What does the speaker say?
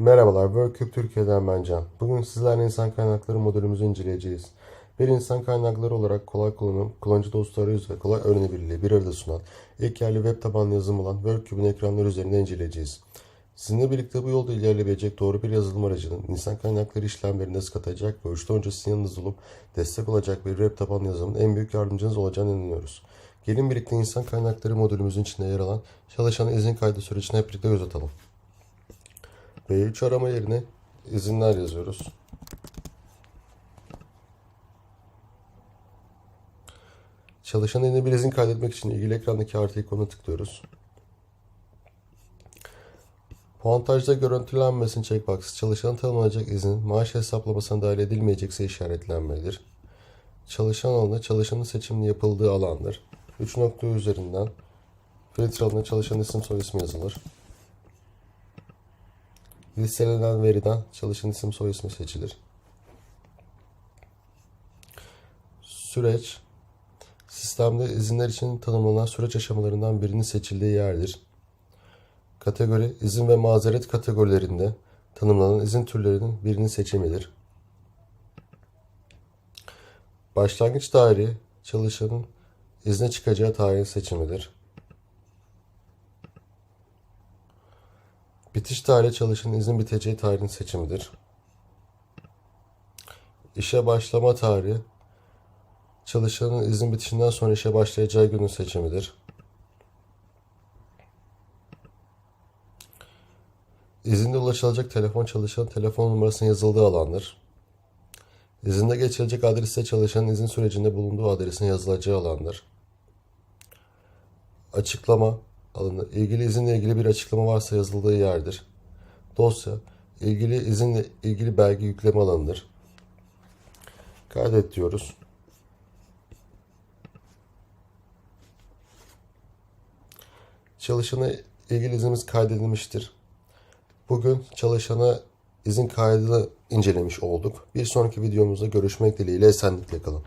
Merhabalar, WorkCube Türkiye'den ben Can. Bugün sizlerle insan kaynakları modülümüzü inceleyeceğiz. Bir insan kaynakları olarak kolay kullanım, kullanıcı dostu arayüz ve kolay öğrenebilirliği bir arada sunan ilk yerli web tabanlı yazılım olan WorkCube'un ekranları üzerinde inceleyeceğiz. Sizinle birlikte bu yolda ilerleyebilecek doğru bir yazılım aracının insan kaynakları işlemlerini hız katacak ve uçta önce sizin yanınızda olup destek olacak bir web tabanlı yazılımın en büyük yardımcınız olacağını inanıyoruz. Gelin birlikte insan kaynakları modülümüzün içinde yer alan çalışan izin kaydı sürecine hep birlikte göz atalım. B3 arama yerine izinler yazıyoruz. Çalışan eline bir izin kaydetmek için ilgili ekrandaki artı ikonuna tıklıyoruz. Puantajda görüntülenmesin checkbox çalışan tanımlanacak izin maaş hesaplamasına dahil edilmeyecekse işaretlenmelidir. Çalışan alanı çalışanın seçimini yapıldığı alandır. 3 nokta üzerinden filtre alanına çalışan isim soy ismi yazılır. Listelenen veriden çalışan isim soy ismi seçilir. Süreç sistemde izinler için tanımlanan süreç aşamalarından birinin seçildiği yerdir. Kategori izin ve mazeret kategorilerinde tanımlanan izin türlerinin birinin seçimidir. Başlangıç tarihi çalışanın izne çıkacağı tarihin seçimidir. Bitiş tarihi çalışanın izin biteceği tarihin seçimidir. İşe başlama tarihi çalışanın izin bitişinden sonra işe başlayacağı günün seçimidir. İzinde ulaşılacak telefon çalışanın telefon numarasının yazıldığı alandır. İzinde geçilecek adreste çalışanın izin sürecinde bulunduğu adresin yazılacağı alandır. Açıklama alanı ilgili izinle ilgili bir açıklama varsa yazıldığı yerdir. Dosya ilgili izinle ilgili belge yükleme alanıdır. Kaydet diyoruz. Çalışana ilgili iznimiz kaydedilmiştir. Bugün çalışana izin kaydını incelemiş olduk. Bir sonraki videomuzda görüşmek dileğiyle esenlikle kalın.